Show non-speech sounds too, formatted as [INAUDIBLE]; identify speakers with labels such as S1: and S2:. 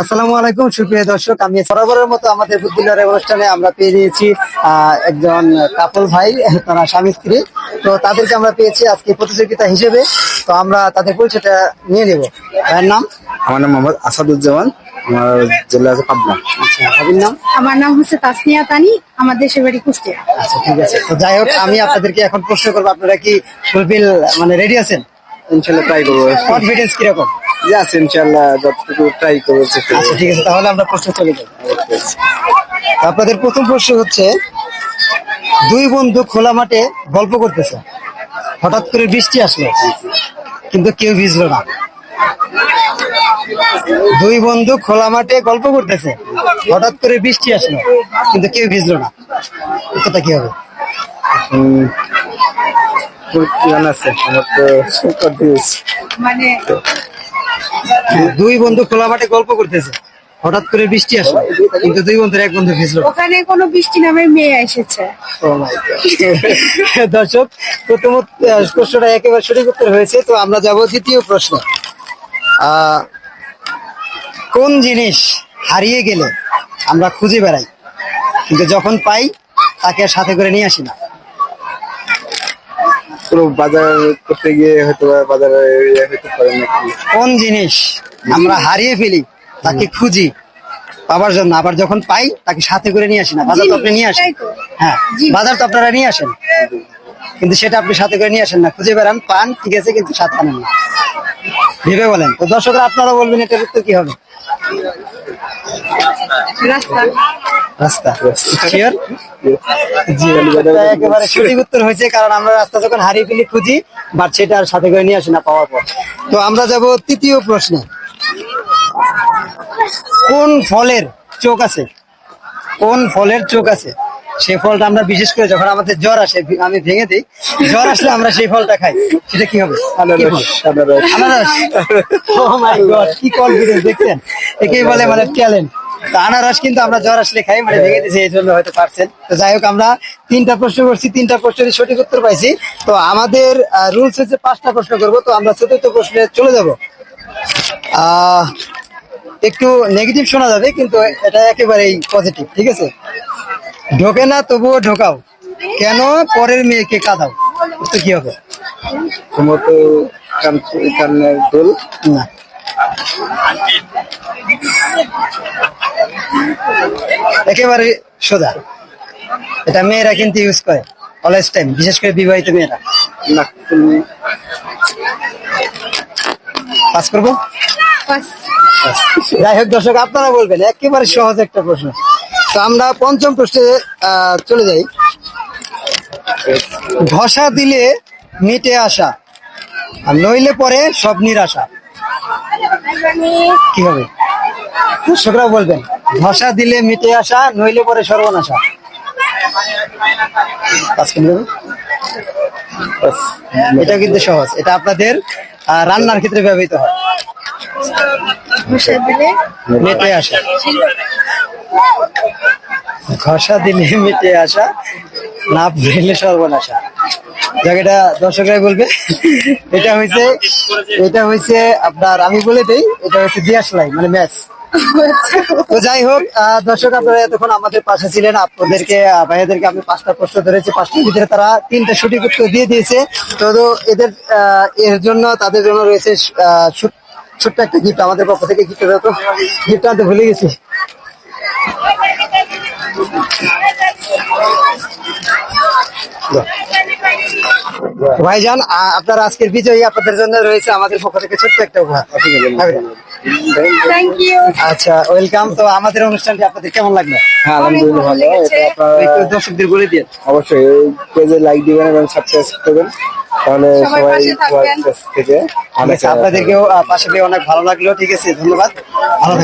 S1: আসসালামু আলাইকুম সুপ্রিয় দর্শক। আমি বরাবরের মতো আমাদের বিদ্যালয়ের অনুষ্ঠানে আমরা পেয়ে নিয়েছি আহ, একজন কাপল ভাই তারা স্বামী স্ত্রী। তো তাদেরকে আমরা পেয়েছি আজকে প্রতিযোগিতা হিসেবে। তো আমরা তাদের পরিচয়টা নিয়ে নেব। ভাইয়ের নাম?
S2: আমার নাম মোহাম্মদ আসাদুজ্জামান। আমার জেলা আছে পাবনা।
S1: আচ্ছা নাম?
S3: আমার নাম হচ্ছে তাসনিয়া তানি আমার দেশের বাড়ি কুষ্টিয়া।
S1: আচ্ছা ঠিক আছে। তো যাই হোক আমি আপনাদেরকে এখন প্রশ্ন করব আপনারা কি ফুলফিল মানে রেডি আছেন?
S2: ইনশাল্লাহ ট্রাই করব।
S1: কনফিডেন্স কীরকম?
S2: যে আছে ইনশাল্লাহ যতটুকু ট্রাই
S1: আচ্ছা ঠিক আছে তাহলে আমরা প্রশ্ন চলে যাই। আপনাদের প্রথম প্রশ্ন হচ্ছে দুই বন্ধু খোলা মাঠে গল্প করতেছে। হঠাৎ করে বৃষ্টি আসলো কিন্তু কেউ ভিজলো না। দুই বন্ধু খোলা মাঠে গল্প করতেছে। হঠাৎ করে বৃষ্টি আসলো কিন্তু কেউ ভিজলো না। উত্তরটা কি হবে?
S2: হুম, তোর জানা আছে আমার তো
S3: মানে
S1: দুই বন্ধু খোলা মাঠে গল্প করতেছে। হঠাৎ করে বৃষ্টি আসলো কিন্তু দুই বন্ধুর এক বন্ধু ভিজলো
S3: ওখানে কোনো বৃষ্টি নামে মেয়ে এসেছে। [LAUGHS]
S1: দর্শক প্রথম প্রশ্নটা একেবারে সঠিক উত্তর হয়েছে তো আমরা যাব দ্বিতীয় প্রশ্ন। আহ, কোন জিনিস হারিয়ে গেলে আমরা খুঁজে বেড়াই কিন্তু যখন পাই তাকে আর সাথে করে নিয়ে আসি না?
S2: পুরো বাজার করতে গিয়ে হয়তো বাজারে ইয়ে হইতে পারে নাকি?
S1: কোন জিনিস আমরা হারিয়ে ফেলি তাকে খুঁজি পাবার জন্য। আবার যখন পাই তাকে সাথে করে নিয়ে আসি না। বাজার তো আপনি নিয়ে আসেন। হ্যাঁ বাজার তো আপনারা নিয়ে আসেন। কিন্তু সেটা আপনি সাথে করে নিয়ে আসেন না। খুঁজে বেড়ান পান ঠিক আছে কিন্তু সাথে আনেন না। ভেবে বলেন। তো দর্শকরা আপনারা বলবেন এটার উত্তর কি হবে?
S3: রাস্তা।
S1: রাস্তা। শিওর জি একেবারে সঠিক উত্তর হয়েছে কারণ আমরা রাস্তা যখন হারিয়ে ফেলি খুঁজি বাট সেটা আর সাথে করে নিয়ে আসি না পাওয়ার পর। তো আমরা যাব তৃতীয় প্রশ্নে। কোন ফলের চোখ আছে? কোন ফলের চোখ আছে? সেই ফলটা আমরা বিশেষ করে যখন আমাদের জ্বর আসে আমি ভেঙে দিই জ্বর আসলে আমরা সেই ফলটা খাই। সেটা কি হবে? কি ফল?
S2: আনারস। আনারস।
S1: আনারস। ও মাই গড কি কনফিডেন্স দেখছেন? একেই বলে মানে ট্যালেন্ট আনারস কিন্তু আমরা জ্বর আসলে খাই মানে ভেঙে দিয়েছি এই জন্য হয়তো পারছেন। তো যাই হোক আমরা তিনটা প্রশ্ন করছি তিনটা প্রশ্নের সঠিক উত্তর পাইছি। তো আমাদের রুলস হচ্ছে পাঁচটা প্রশ্ন করব তো আমরা চতুর্থ প্রশ্নে চলে যাব। একটু নেগেটিভ শোনা যাবে কিন্তু এটা একেবারেই পজিটিভ ঠিক আছে? ঢোকে না তবুও ঢোকাও। কেন পরের মেয়েকে কাঁদাও? তো কি হবে?
S2: তোমার তো দোল।
S1: না। একেবারে সোজা। এটা মেয়েরা কিন্তু ইউজ করে অলওয়েজ টাইম বিশেষ করে বিবাহিত মেয়েরা। পাস করব? যাই হোক দর্শক আপনারা বলবেন একেবারে সহজ একটা প্রশ্ন। তো আমরা পঞ্চম প্রশ্নে আহ, চলে যাই। ঘষা দিলে মিটে আসা আর নইলে পরে সব নিরাশা। কি হবে? দর্শকরা বলবেন ঘষা দিলে মিটে আসা, নইলে পরে সর্বনাশা? এটা কিন্তু সহজ, এটা আপনাদের রান্নার ক্ষেত্রে ব্যবহৃত হয়। আসা। ঘষা দিলে আসা, না সর্বনাশা। জায়গাটা দর্শকরাই বলবে। এটা হয়েছে এটা হয়েছে আপনার, আমি বলে দেই, এটা হচ্ছে দিয়াশলাই মানে ম্যাচ তো যাই হোক দর্শক আপনারা এতক্ষণ আমাদের পাশে ছিলেন, আপনাদেরকে ভাইয়াদেরকে আমি পাঁচটা প্রশ্ন ধরেছি, পাঁচটার ভিতরে তারা তিনটা সঠিক উত্তর দিয়ে দিয়েছে। তো এদের এর জন্য তাদের জন্য রয়েছে ছোট্ট একটা গিফট আমাদের পক্ষ থেকে গিফট তো। গিফট আনতে ভুলে গেছি। ভাইজান আপনার আজকের বিজয়ী আপনাদের জন্য রয়েছে আমাদের পক্ষ থেকে ছোট্ট একটা উপহার। আচ্ছা ওয়েলকাম তো আমাদের অনুষ্ঠানটি আপনাদের কেমন লাগল?
S2: হ্যাঁ আলহামদুলিল্লাহ ভালো এটা আপনারা
S1: একটু দর্শকদের বলে দিয়ে
S2: অবশ্যই পেজে লাইক দিবেন এবং সাবস্ক্রাইব করবেন। তাহলে
S3: সবাই
S2: থেকে
S1: আপনাদেরকেও পাশে পেয়ে অনেক ভালো লাগল। ঠিক আছে ধন্যবাদ। ভালো